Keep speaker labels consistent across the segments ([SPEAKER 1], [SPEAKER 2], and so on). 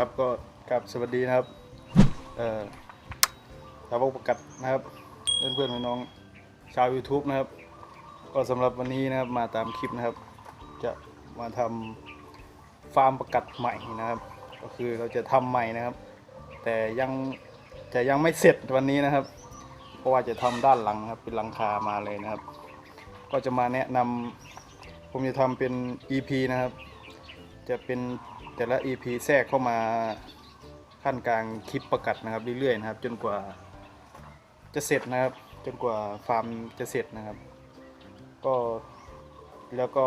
[SPEAKER 1] ครับก็ครับสวัสดีนะครับ เอ่อชาวประกัดนะครับ เพื่อนเพื่อนน้องๆชาว YouTube นะครับ ก็สำหรับวันนี้นะครับมาตามคลิปนะครับ จะมาทำฟาร์มประกัดใหม่นะครับ ก็คือเราจะทำใหม่นะครับ แต่ยังจะยังไม่เสร็จวันนี้นะครับ เพราะว่าจะทำด้านหลังครับเป็นหลังคามาเลยนะครับ ก็จะมาแนะนำผมจะทำเป็น EP นะครับ จะเป็น แต่ละ EP แทรกเข้ามาขั้นกลางคลิปประกัดนะครับเรื่อยๆนะครับ จนกว่าจะเสร็จนะครับ จนกว่าฟาร์มจะเสร็จนะครับ ก็แล้วก็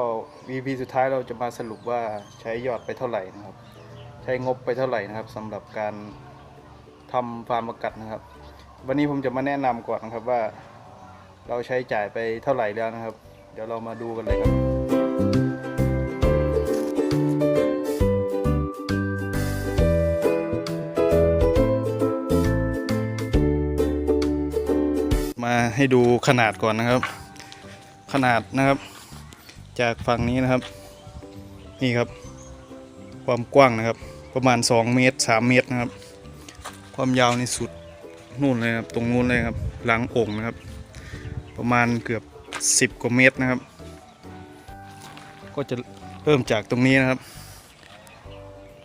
[SPEAKER 1] EP สุดท้ายเราจะมาสรุปว่าใช้ยอดไปเท่าไหร่นะครับ ใช้งบไปเท่าไหร่นะครับสำหรับการทำฟาร์มประกัดนะครับ วันนี้ผมจะมาแนะนำก่อนนะครับว่า เราใช้จ่ายไปเท่าไหร่แล้วนะครับ เดี๋ยวเรามาดูกันเลยครับ ให้ดูขนาดก่อนนะครับ ขนาดนะครับ จากฝั่งนี้นะครับ นี่ครับ ความกว้างนะครับ ประมาณ 2 เมตร 3 เมตรนะครับ ความยาวในสุดนู่นเลยครับ ตรงนู้นเลยครับหลังโอ่งนะครับ ประมาณเกือบ 10 กว่าเมตรนะครับ ก็จะเริ่มจากตรงนี้นะครับ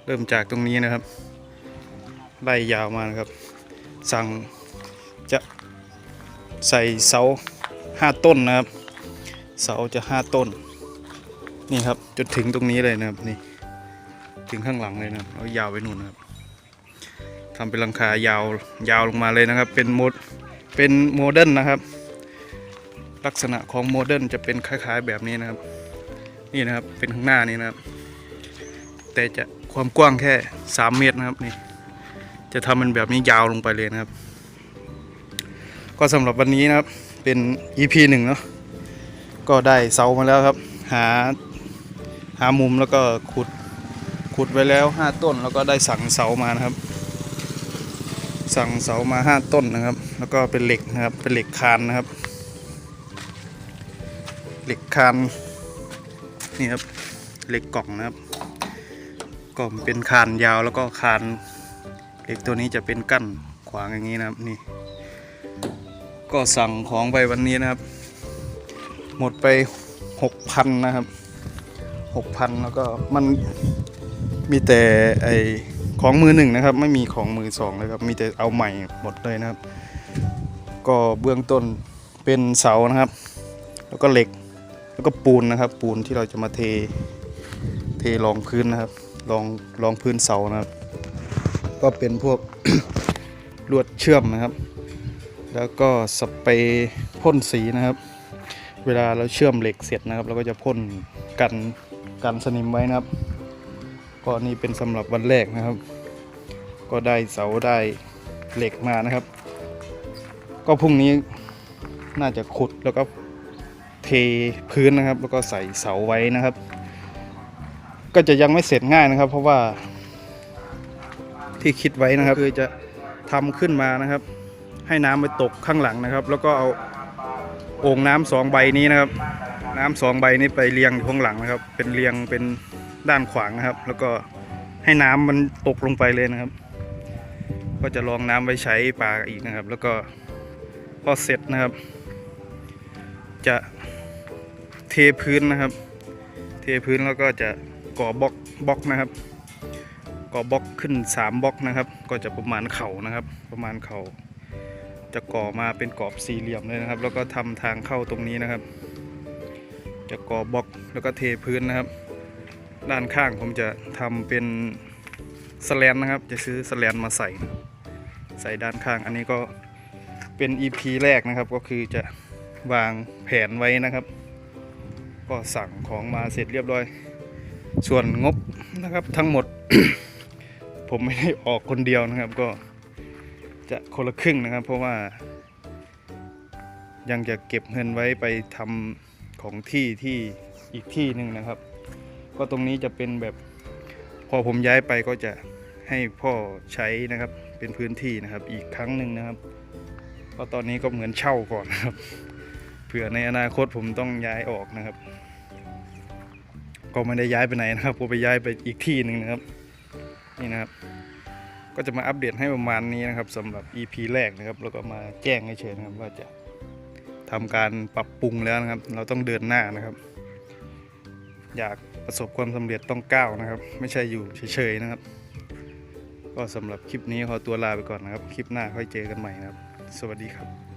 [SPEAKER 1] เริ่มจากตรงนี้นะครับไล่ยาวมานะครับ สั่งจะ ใส่เสาห้าต้นนะครับ เสาจะห้าต้น นี่ครับจนถึงตรงนี้เลยนะครับนี่ถึงข้างหลังเลยนะครับเอายาวไปนู่นนะครับทำเป็นหลังคายาวยาวลงมาเลยนะครับ เป็นโมดเป็นโมเดิร์นนะครับ ลักษณะของโมเดิร์นจะเป็นคล้ายๆแบบนี้นะครับ นี่นะครับเป็นข้างหน้านี้นะครับ แต่จะความกว้างแค่ 3 เมตรนะครับนี่จะทำมันแบบนี้ยาวลงไปเลยนะครับ ก็สำหรับวันนี้นะครับเป็น EP หนึ่งเนาะก็ได้เสามาแล้วครับ หาหามุมแล้วก็ขุดขุดไว้แล้ว 5 ต้นแล้วก็ได้สั่งเสามานะครับ สั่งเสามา 5 ต้นนะครับ แล้วก็เป็นเหล็กนะครับเป็นเหล็กคานนะครับ เหล็กคานนี่ครับเหล็กกล่องนะครับกล่องเป็นคานยาวแล้วก็คานเหล็กตัวนี้จะเป็นกั้นขวางอย่างนี้นะครับนี่ ก็สั่งของไปวันนี้นะครับ หมดไปหกพันนะครับหกพันแล้วก็มันมีแต่ไอของมือหนึ่งนะครับ ไม่มีของมือสองเลยครับมีแต่เอาใหม่หมดเลยนะครับ ก็เบื้องต้นเป็นเสานะครับ แล้วก็เหล็กแล้วก็ปูนนะครับ ปูนที่เราจะมาเทเทรองพื้นนะครับรองรองพื้นเสานะครับ ก็เป็นพวกลวดเชื่อมนะครับ แล้วก็สเปรย์พ่นสีนะครับ เวลาเราเชื่อมเหล็กเสร็จนะครับ เราก็จะพ่นกันกันสนิมไว้นะครับ ก็นี่เป็นสำหรับวันแรกนะครับ ก็ได้เสาได้เหล็กมานะครับ ก็พรุ่งนี้น่าจะขุดแล้วก็เทพื้นนะครับ แล้วก็ใส่เสาไว้นะครับ ก็จะยังไม่เสร็จง่ายนะครับ เพราะว่าที่คิดไว้นะครับคือจะทำขึ้นมานะครับ ให้น้ำไปตกข้างหลังนะครับ แล้วก็เอาโอ่งน้ำสองใบนี้นะครับ น้ำสองใบนี้ไปเรียงอยู่ข้างหลังนะครับ เป็นเรียงเป็นด้านขวางนะครับ แล้วก็ให้น้ำมันตกลงไปเลยนะครับ ก็จะรองน้ำไว้ใช้ปลาอีกนะครับ แล้วก็พอเสร็จนะครับ จะเทพื้นนะครับ เทพื้นแล้วก็จะก่อบล็อกบล็อกนะครับก่อบล็อกขึ้น 3บล็อกนะครับ ก็จะประมาณเข่านะครับ ประมาณเข่า จะก่อมาเป็นกรอบสี่เหลี่ยมเลยนะครับ แล้วก็ทำทางเข้าตรงนี้นะครับ จะก่อบล็อกแล้วก็เทพื้นนะครับ ด้านข้างผมจะทำเป็นสแลนนะครับ จะซื้อสแลนมาใส่ ใส่ด้านข้าง อันนี้ก็เป็น EP แรกนะครับ ก็คือจะวางแผนไว้นะครับ ก็สั่งของมาเสร็จเรียบร้อย ส่วนงบนะครับทั้งหมด ผมไม่ได้ออกคนเดียวนะครับก็ จะคนละครึ่งนะครับ เพราะว่า ยังจะเก็บเงินไว้ไปทำของที่ที่อีกที่หนึ่งนะครับ ก็ตรงนี้จะเป็นแบบพอผมย้ายไปก็จะให้พ่อใช้นะครับเป็นพื้นที่นะครับอีกครั้งหนึ่งนะครับก็ตอนนี้ก็เหมือนเช่าก่อนนะครับเผื่อในอนาคตผมต้องย้ายออกนะครับ ก็ไม่ได้ย้ายไปไหนนะครับผมไปย้ายไปอีกที่หนึ่งนะครับนี่นะครับ ก็จะมาอัปเดตให้ประมาณนี้นะครับสำหรับ EP แรกนะครับแล้วก็มาแจ้งเฉยนะครับว่าจะทำการปรับปรุงแล้วนะครับ เราต้องเดินหน้านะครับ อยากประสบความสำเร็จต้องก้าวนะครับ ไม่ใช่อยู่เฉยๆนะครับ ก็สำหรับคลิปนี้ขอตัวลาไปก่อนนะครับ คลิปหน้าค่อยเจอกันใหม่นะครับ สวัสดีครับ